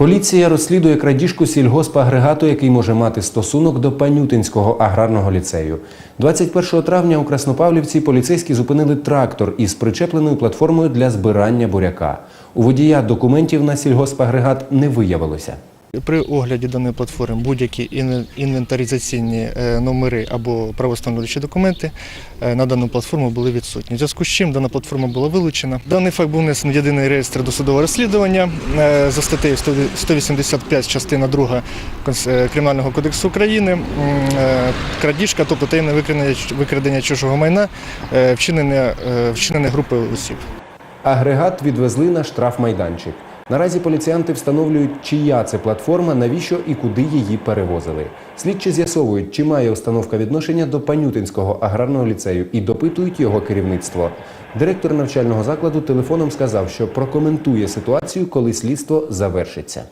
Поліція розслідує крадіжку сільгоспагрегату, який може мати стосунок до Панютинського аграрного ліцею. 21 травня у Краснопавлівці поліцейські зупинили трактор із причепленою платформою для збирання буряка. У водія документів на сільгоспагрегат не виявилося. При огляді даної платформи будь-які ін- інвентаризаційні е, номери або правостановлюючі документи е, на дану платформу були відсутні. В зв'язку з чим дана платформа була вилучена. Даний факт був внесений в єдиний реєстр досудового розслідування е, за статтею 100 185 частина 2 Конс- е, Кримінального кодексу України. Крадіжка, тобто таємне викрадення, чужого майна, вчинене, вчинене групою осіб. Агрегат відвезли на штрафмайданчик. Наразі поліціянти встановлюють, чия це платформа, навіщо і куди її перевозили. Слідчі з'ясовують, чи має установка відношення до Панютинського аграрного ліцею і допитують його керівництво. Директор навчального закладу телефоном сказав, що прокоментує ситуацію, коли слідство завершиться.